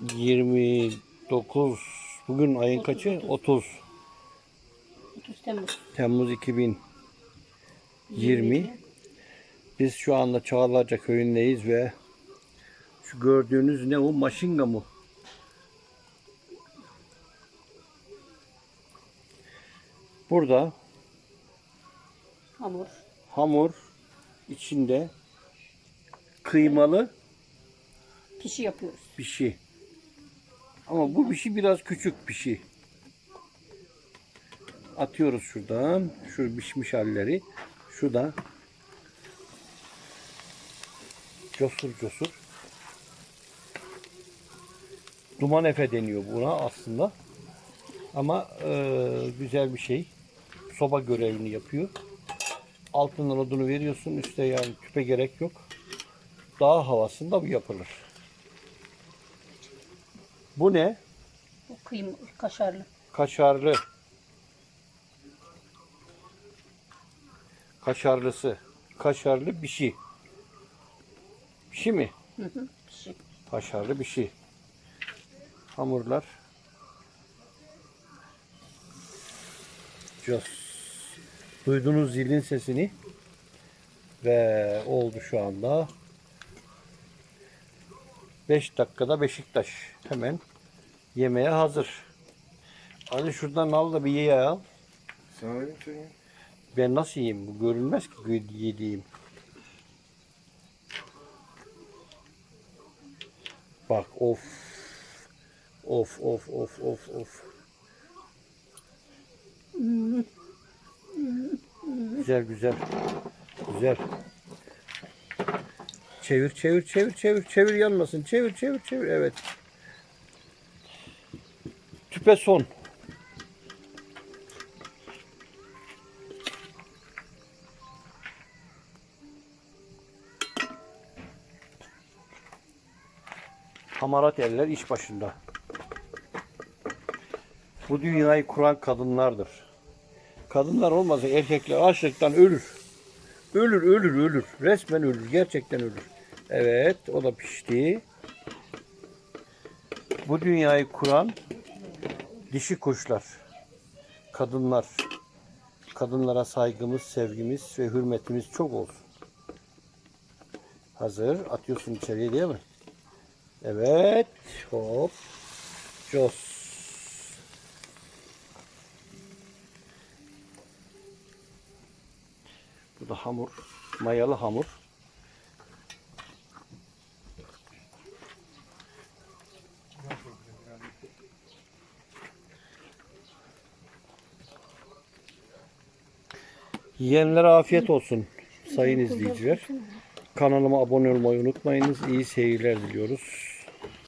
29 bugün ayın kaçı? 30 30 Temmuz. Temmuz 2020. Biz şu anda Çağlarca köyündeyiz ve şu gördüğünüz ne o? Maşinga mı? Burada Hamur. hamur içinde kıymalı Pişi yapıyoruz. şey. Ama bu bir şey biraz küçük bir şey. Atıyoruz şuradan. Şu pişmiş halleri. Şu da cosur cosur. Duman efe deniyor buna aslında. Ama e, güzel bir şey. Soba görevini yapıyor. Altından odunu veriyorsun. Üste yani tüpe gerek yok. Dağ havasında bu yapılır. Bu ne? Bu kıyma, kaşarlı. Kaşarlı. Kaşarlısı. Kaşarlı bir şey. Bir şey mi? Hı hı. Pişi. Kaşarlı bir şey. Hamurlar. Cos. Duydunuz zilin sesini. Ve oldu şu anda. 5 dakikada Beşiktaş. Hemen yemeğe hazır. Ali şuradan al da bir ye al. Sen öyle mi söylüyorsun? Ben nasıl yiyeyim? Bu görünmez ki yediğim. Bak of. Of of of of of. Güzel güzel. Güzel. Çevir çevir çevir çevir çevir yanmasın. Çevir çevir çevir. Evet. Tüpe son. Hamarat eller iş başında. Bu dünyayı kuran kadınlardır. Kadınlar olmasa erkekler açlıktan ölür. Ölür, ölür, ölür. Resmen ölür. Gerçekten ölür. Evet, o da pişti. Bu dünyayı kuran dişi kuşlar. Kadınlar. Kadınlara saygımız, sevgimiz ve hürmetimiz çok olsun. Hazır. Atıyorsun içeriye değil mi? Evet. Hop. Jos. Bu da hamur. Mayalı hamur. Yiyenlere afiyet olsun sayın izleyiciler. Kanalıma abone olmayı unutmayınız. İyi seyirler diliyoruz.